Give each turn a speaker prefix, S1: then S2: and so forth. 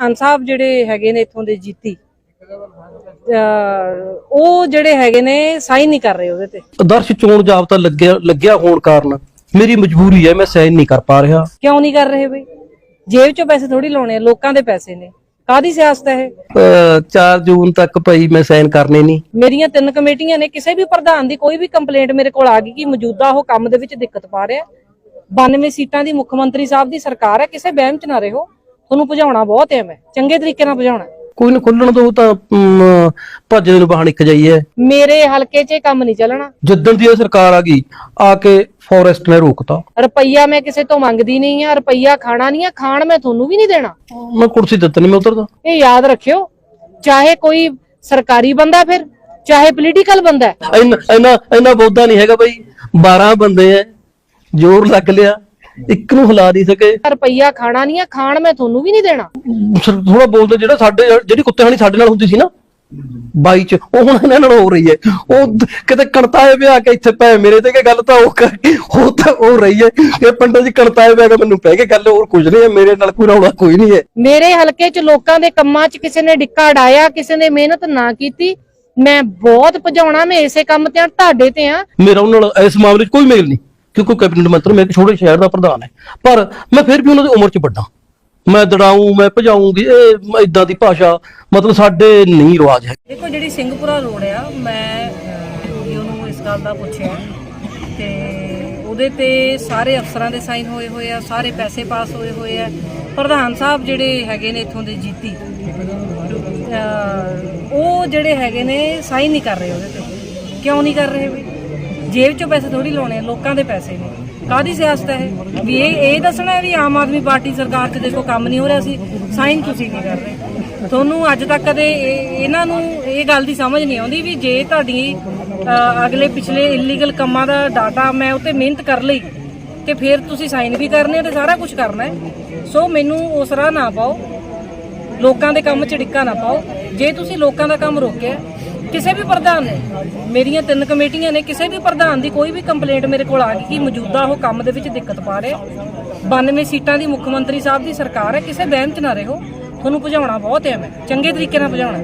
S1: ਪ੍ਰਧਾਨ ਸਾਹਿਬ ਜਿਹੜੇ ਹੈਗੇ ਨੇ ਇੱਥੋਂ ਦੇ ਜੀਤੀ ਉਹ ਜਿਹੜੇ ਹੈਗੇ ਨੇ ਸਾਈਨ ਨਹੀਂ ਕਰ ਰਹੇ ਉਹਦੇ ਤੇ।
S2: ਆਦਰਸ਼ ਚੋਣ ਜਾਬਤਾ ਲੱਗਿਆ ਲੱਗਿਆ ਹੋਣ ਕਾਰਨ ਮੇਰੀ ਮਜਬੂਰੀ ਹੈ ਮੈਂ ਸਾਈਨ ਨਹੀਂ ਕਰ ਪਾ ਰਿਹਾ।
S1: ਕਿਉਂ ਨਹੀਂ ਕਰ ਰਹੇ ਬਈ? ਜੇਬ ਚੋਂ ਪੈਸੇ ਥੋੜੀ ਲਾਉਣੇ ਲੋਕਾਂ ਦੇ ਪੈਸੇ ਨੇ। ਕਾਦੀ ਸਿਆਸਤ ਹੈ ਇਹ?
S2: ਅਹ 4 ਜੂਨ ਤੱਕ ਭਾਈ ਮੈਂ ਸਾਈਨ ਕਰਨੇ ਨਹੀਂ।
S1: ਮੇਰੀਆਂ ਤਿੰਨ ਕਮੇਟੀਆਂ ਨੇ ਕਿਸੇ ਵੀ ਪ੍ਰਧਾਨ ਦੀ ਕੋਈ ਵੀ ਕੰਪਲੇਂਟ ਮੇਰੇ ਕੋਲ ਆ ਗਈ ਕਿ ਮੌਜੂਦਾ ਉਹ ਕੰਮ ਦੇ ਵਿੱਚ ਦਿੱਕਤ ਪਾ ਰਿਹਾ। 92 ਸੀਟਾਂ ਦੀ ਮੁੱਖ ਮੰਤਰੀ ਸਾਹਿਬ ਦੀ ਸਰਕਾਰ ਹੈ ਕਿਸੇ ਵਹਿਮ ਚ ਨਾ ਰਹੋ। ਤੁਹਾਨੂੰ ਭਜਾਉਣਾ ਬਹੁਤ ਹੈ ਮੈਂ। ਚੰਗੇ ਤਰੀਕੇ ਨਾਲ ਭਜਾਉਣਾ।
S2: ਕੋਈ ਨਾ ਖੁੱਲਣ ਦੋ ਤਾਂ ਭੱਜਦੇ ਨੂੰ ਬਾਹਰ ਨਿਕ ਜਾਈਏ
S1: ਮੇਰੇ ਹਲਕੇ 'ਚ ਇਹ ਕੰਮ ਨਹੀਂ ਚੱਲਣਾ।
S2: ਜਿੱਦਣ ਦੀ ਇਹ ਸਰਕਾਰ ਆ ਗਈ ਆ ਕੇ ਫੋਰੈਸਟ ਨੇ ਰੋਕਤਾ।
S1: ਰੁਪਈਆ ਮੈਂ ਕਿਸੇ ਤੋਂ ਮੰਗਦੀ ਨਹੀਂ ਆ ਰੁਪਈਆ ਖਾਣਾ ਨਹੀਂ ਆ ਖਾਣ ਮੈਂ ਤੁਹਾਨੂੰ ਵੀ ਨਹੀਂ ਦੇਣਾ।
S2: ਮੈਂ ਕੁਰਸੀ ਦਿੱਤੀ ਨਹੀਂ ਮੈਂ ਉਤਰਦਾ
S1: ਇਹ ਯਾਦ ਰੱਖਿਓ ਚਾਹੇ ਕੋਈ ਸਰਕਾਰੀ ਬੰਦਾ ਫਿਰ ਚਾਹੇ ਪੋਲੀਟੀਕਲ ਬੰਦਾ।
S2: ਇੰਨਾ ਇੰਨਾ ਬੋਧਾ ਨਹੀਂ ਹੈਗਾ ਬਈ 12 ਬੰਦੇ ਐ ਜ਼ੋਰ ਲੱਗ ਲਿਆ। ਇੱਕ ਨੂੰ ਹਿਲਾ ਨਹੀਂ ਸਕੇ।
S1: ਰੁਪਈਆ ਖਾਣਾ ਨਹੀਂ ਆ ਖਾਣ ਮੈਂ ਤੁਹਾਨੂੰ ਵੀ ਨਹੀਂ ਦੇਣਾ।
S2: ਥੋੜਾ ਬੋਲਦੇ ਜਿਹੜਾ ਸਾਡੇ ਜਿਹੜੀ ਕੁੱਤੇ ਹਾਣੀ ਸਾਡੇ ਨਾਲ ਹੁੰਦੀ ਸੀ ਨਾ ਬਾਈ ਚ ਉਹ ਹੁਣ ਇਹਨਾਂ ਨਾਲ ਹੋ ਰਹੀ ਹੈ। ਉਹ ਕਿਤੇ ਕਣਤਾਏ ਵਿਆ ਕੇ ਇੱਥੇ ਪੈ ਮੇਰੇ ਤੇ ਕਿ ਗੱਲ ਤਾਂ ਉਹ ਕਰ ਉਹ ਤਾਂ ਹੋ ਰਹੀ ਹੈ। ਇਹ ਪੰਡਤ ਜੀ ਕਣਤਾਏ ਵਿਆ ਕੇ ਮੈਨੂੰ ਪੈ ਕੇ ਗੱਲ ਹੋਰ ਕੁਝ ਨਹੀਂ ਹੈ ਮੇਰੇ ਨਾਲ ਕੋਈ ਰੌਲਾ ਕੋਈ ਨਹੀਂ ਹੈ।
S1: ਮੇਰੇ ਹਲਕੇ 'ਚ ਲੋਕਾਂ ਦੇ ਕੰਮਾਂ 'ਚ ਕਿਸੇ ਨੇ ਡਿੱਕਾ ਡਾਇਆ ਕਿਸੇ ਨੇ ਮਿਹਨਤ ਨਾ ਕੀਤੀ ਮੈਂ ਬਹੁਤ ਭਜਾਉਣਾ ਮੈਂ ਇਸੇ ਕੰਮ ਤੇ ਆ ਤੁਹਾਡੇ ਤੇ ਆ।
S2: ਮੇਰਾ ਉਹਨਾਂ ਨਾਲ ਇਸ ਮਾਮਲੇ 'ਚ ਕੋਈ ਮੇਲ ਨਹੀਂ। ਕਿਉਂਕਿ ਕੈਬਨਿਟ ਮੰਤਰੀ ਮੈਂ ਇੱਕ ਛੋਟੇ ਸ਼ਹਿਰ ਦਾ ਪ੍ਰਧਾਨ ਹੈ। ਪਰ ਮੈਂ ਫਿਰ ਵੀ ਉਹਨਾਂ ਦੀ ਉਮਰ 'ਚ ਵੱਡਾ। ਮੈਂ ਦੜਾਊਂ, ਮੈਂ ਭਜਾਊਂਗੀ, ਇਹ ਇਦਾਂ ਦੀ ਭਾਸ਼ਾ, ਮਤਲਬ ਸਾਡੇ ਨਹੀਂ ਰਿਵਾਜ ਹੈ।
S1: ਦੇਖੋ, ਜਿਹੜੀ ਸਿੰਘਪੁਰਾ ਰੋਡ ਆ, ਮੈਂ ਜੀ ਉਹਨੂੰ ਇਸ ਗੱਲ ਦਾ ਪੁੱਛਿਆ ਤੇ ਉਹਦੇ ਤੇ ਸਾਰੇ ਅਫਸਰਾਂ ਦੇ ਸਾਈਨ ਹੋਏ ਹੋਏ ਆ, ਸਾਰੇ ਪੈਸੇ ਪਾਸ ਹੋਏ ਹੋਏ ਆ। ਪ੍ਰਧਾਨ ਸਾਹਿਬ ਜਿਹੜੇ ਹੈਗੇ ਨੇ ਇੱਥੋਂ ਦੇ ਜੀਤੀ ਉਹ ਜਿਹੜੇ ਹੈਗੇ ਨੇ, ਸਾਈਨ ਨਹੀਂ ਕਰ ਰਹੇ ਉਹਦੇ ਤੇ। ਕਿਉਂ ਨਹੀਂ ਕਰ ਰਹੇ ਵੀ? ਜੇਬ ਚੋਂ ਪੈਸੇ ਥੋੜੀ ਲਾਉਣੇ ਲੋਕਾਂ ਦੇ ਪੈਸੇ ਨੇ। ਕਾਦੀ ਸਿਆਸਤ ਹੈ ਵੀ ਇਹ ਇਹ ਦੱਸਣਾ ਹੈ ਵੀ ਆਮ ਆਦਮੀ ਪਾਰਟੀ ਸਰਕਾਰ 'ਚ ਦੇਖੋ ਕੰਮ ਨਹੀਂ ਹੋ ਰਿਹਾ ਸੀ, ਸਾਈਨ ਤੁਸੀਂ ਨਹੀਂ ਕਰ ਰਹੇ। ਤੁਹਾਨੂੰ ਅੱਜ ਤੱਕ ਕਦੇ ਇਹ- ਇਹਨਾਂ ਨੂੰ ਇਹ ਗੱਲ ਦੀ ਸਮਝ ਨਹੀਂ ਆਉਂਦੀ ਵੀ ਜੇ ਤੁਹਾਡੀ ਅਗਲੇ ਪਿਛਲੇ ਇਲੀਗਲ ਕੰਮਾਂ ਦਾ ਡਾਟਾ ਮੈਂ ਉੱਤੇ ਮਿਹਨਤ ਕਰ ਲਈ, ਤੇ ਫਿਰ ਤੁਸੀਂ ਸਾਈਨ ਵੀ ਕਰਨੇ ਆ ਤੇ ਸਾਰਾ ਕੁਝ ਕਰਨਾ ਹੈ। ਸੋ ਮੈਨੂੰ ਉਸ ਰਾਹ ਨਾ ਪਾਓ, ਲੋਕਾਂ ਦੇ ਕੰਮ 'ਚ ਡਿੱਕਾ ਨਾ ਪਾਓ। ਜੇ ਤੁਸੀਂ ਲੋਕਾਂ ਦਾ ਕੰਮ ਰੋਕਿਆ ਕਿਸੇ ਵੀ ਪ੍ਰਧਾਨ ਨੇ, ਮੇਰੀਆਂ ਤਿੰਨ ਕਮੇਟੀਆਂ ਨੇ, ਕਿਸੇ ਵੀ ਪ੍ਰਧਾਨ ਦੀ ਕੋਈ ਵੀ ਕੰਪਲੇਂਟ ਮੇਰੇ ਕੋਲ ਆ ਗਈ ਕਿ ਮੌਜੂਦਾ ਉਹ ਕੰਮ ਦੇ ਵਿੱਚ ਦਿੱਕਤ ਪਾ ਰਿਹਾ। 92 ਸੀਟਾਂ ਦੀ ਮੁੱਖ ਮੰਤਰੀ ਸਾਹਿਬ ਦੀ ਸਰਕਾਰ ਹੈ, ਕਿਸੇ ਵਹਿਮ 'ਚ ਨਾ ਰਹੋ। ਤੁਹਾਨੂੰ ਭਜਾਉਣਾ ਬਹੁਤ ਹੈ ਮੈਂ, ਚੰਗੇ ਤਰੀਕੇ ਨਾਲ ਭਜਾਉਣਾ।